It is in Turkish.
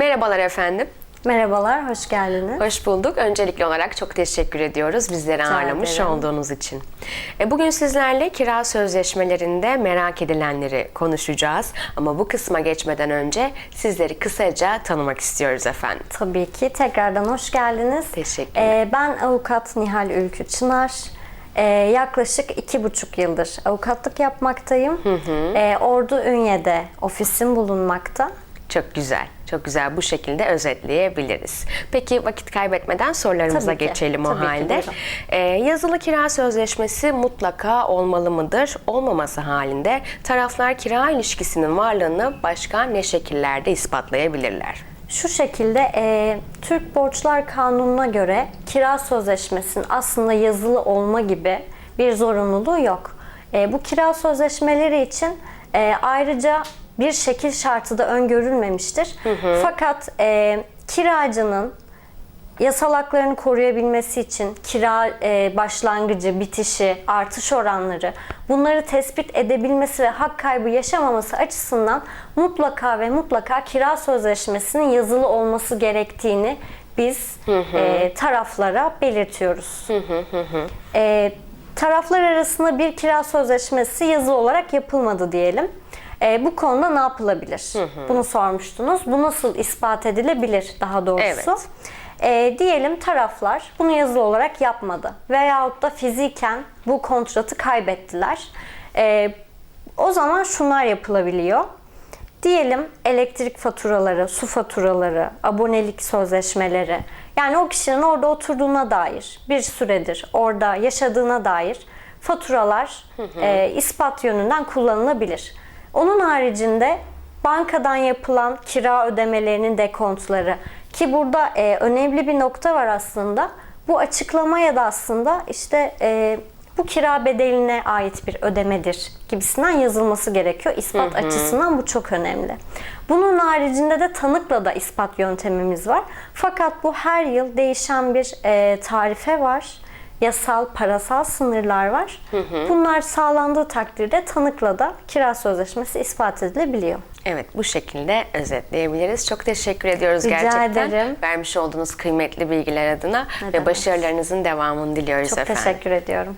Merhabalar efendim. Merhabalar, hoş geldiniz. Hoş bulduk. Öncelikli olarak çok teşekkür ediyoruz bizleri Rica ağırlamış ederim. olduğunuz için. E, Bugün sizlerle kira sözleşmelerinde merak edilenleri konuşacağız. Ama bu kısma geçmeden önce sizleri kısaca tanımak istiyoruz efendim. Tabii ki tekrardan hoş geldiniz. Teşekkürler. Ee, ben avukat Nihal Ülkü Çınar. Ee, yaklaşık iki buçuk yıldır avukatlık yapmaktayım. Ee, Ordu Ünye'de ofisim bulunmakta. Çok güzel. Çok güzel bu şekilde özetleyebiliriz. Peki vakit kaybetmeden sorularımıza Tabii ki, geçelim o tabii ki, halde. buyurun. Ee, yazılı kira sözleşmesi mutlaka olmalı mıdır? Olmaması halinde taraflar kira ilişkisinin varlığını başka ne şekillerde ispatlayabilirler? Şu şekilde e, Türk Borçlar Kanunu'na göre kira sözleşmesinin aslında yazılı olma gibi bir zorunluluğu yok. E, bu kira sözleşmeleri için e, ayrıca bir şekil şartı da öngörülmemiştir. Fakat e, kiracının yasal haklarını koruyabilmesi için kira e, başlangıcı, bitişi, artış oranları bunları tespit edebilmesi ve hak kaybı yaşamaması açısından mutlaka ve mutlaka kira sözleşmesinin yazılı olması gerektiğini biz e, taraflara belirtiyoruz. E, taraflar arasında bir kira sözleşmesi yazılı olarak yapılmadı diyelim. E, bu konuda ne yapılabilir? Bunu sormuştunuz. Bu nasıl ispat edilebilir daha doğrusu? Evet. E, diyelim taraflar bunu yazılı olarak yapmadı veyahut da fiziken bu kontratı kaybettiler. E, o zaman şunlar yapılabiliyor. Diyelim elektrik faturaları, su faturaları, abonelik sözleşmeleri yani o kişinin orada oturduğuna dair bir süredir orada yaşadığına dair faturalar e, ispat yönünden kullanılabilir. Onun haricinde bankadan yapılan kira ödemelerinin dekontları ki burada e, önemli bir nokta var aslında. Bu açıklamaya da aslında işte e, bu kira bedeline ait bir ödemedir gibisinden yazılması gerekiyor. İspat açısından bu çok önemli. Bunun haricinde de tanıkla da ispat yöntemimiz var. Fakat bu her yıl değişen bir e, tarife var. Yasal, parasal sınırlar var. Bunlar sağlandığı takdirde tanıkla da kira sözleşmesi ispat edilebiliyor. Evet bu şekilde özetleyebiliriz. Çok teşekkür ediyoruz Rica gerçekten. ederim. Vermiş olduğunuz kıymetli bilgiler adına ve demek. başarılarınızın devamını diliyoruz Çok efendim. teşekkür ediyorum.